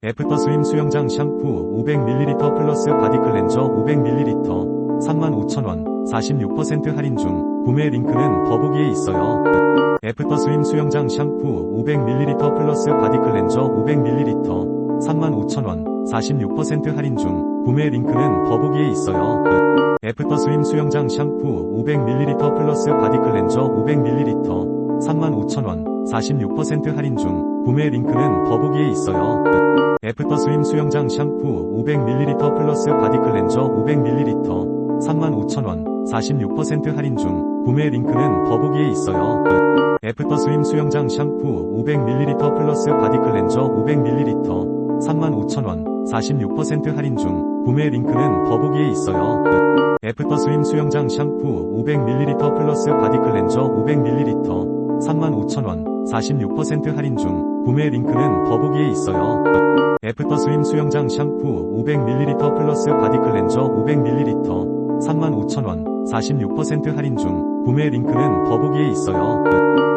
애프터스임 수영장 샴푸 500ml 플러스 바디 클렌저 500ml 35,000원 46% 할인 중 구매 링크는 더보기에 있어요. 애프터스임 수영장 샴푸 500ml 플러스 바디 클렌저 500ml 35,000원 46% 할인 중 구매 링크는 더보기에 있어요. 애프터스임 수영장 샴푸 500ml 플러스 바디 클렌저 500ml 35,000원 46% 할인 중 구매 링크는 더보기에 있어요. 애프터스임 수영장 샴푸 500ml 플러스 바디 클렌저 500ml 35,000원 46% 할인 중 구매 링크는 더보기에 있어요. 애프터스임 수영장 샴푸 500ml 플러스 바디 클렌저 500ml 35,000원 46% 할인 중 구매 링크는 더보기에 있어요. 애프터스임 수영장 샴푸 500ml 플러스 바디 클렌저 500ml 35,000원 46% 할인 중 구매 링크는 더보기에 있어요. 애프터스임 수영장 샴푸 500ml 플러스 바디 클렌저 500ml 35,000원 46% 할인 중 구매 링크는 더보기에 있어요.